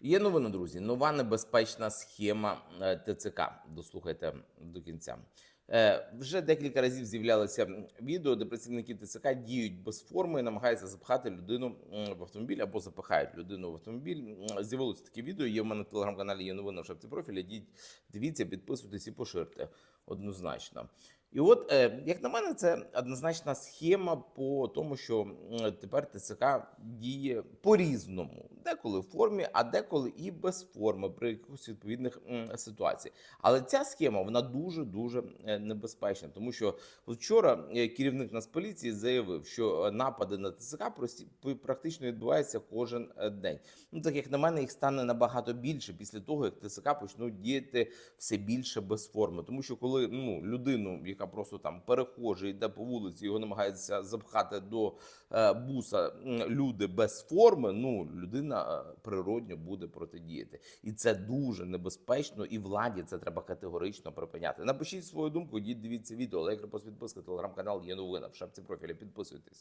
Є новина, друзі. Нова небезпечна схема е, ТЦК. Дослухайте до кінця. Е, Вже декілька разів з'являлися відео, де працівники ТЦК діють без форми і намагаються запхати людину в автомобіль або запихають людину в автомобіль. З'явилося таке відео. Є в мене в телеграм-каналі. Є новина в шапці профіля. Йдіть, дивіться, підписуйтесь і поширте однозначно. І от, е, як на мене, це однозначна схема по тому, що тепер ТЦК діє по-різному, деколи в формі, а деколи і без форми при якихось відповідних ситуаціях. Але ця схема вона дуже дуже е, небезпечна, тому що вчора е, керівник Нацполіції заявив, що напади на ТЦК практично відбуваються кожен день. Ну так як на мене, їх стане набагато більше після того, як ТСК почнуть діяти все більше без форми. Тому що коли ну людину, яка просто там перехожий, йде по вулиці, його намагається запхати до е, буса люди без форми, ну людина е, природньо буде протидіяти, і це дуже небезпечно. І владі це треба категорично припиняти. Напишіть свою думку, йдіть дивіться відео, лайк, репост, підписка, телеграм-канал є новина в шапці профіля. Підписуйтесь.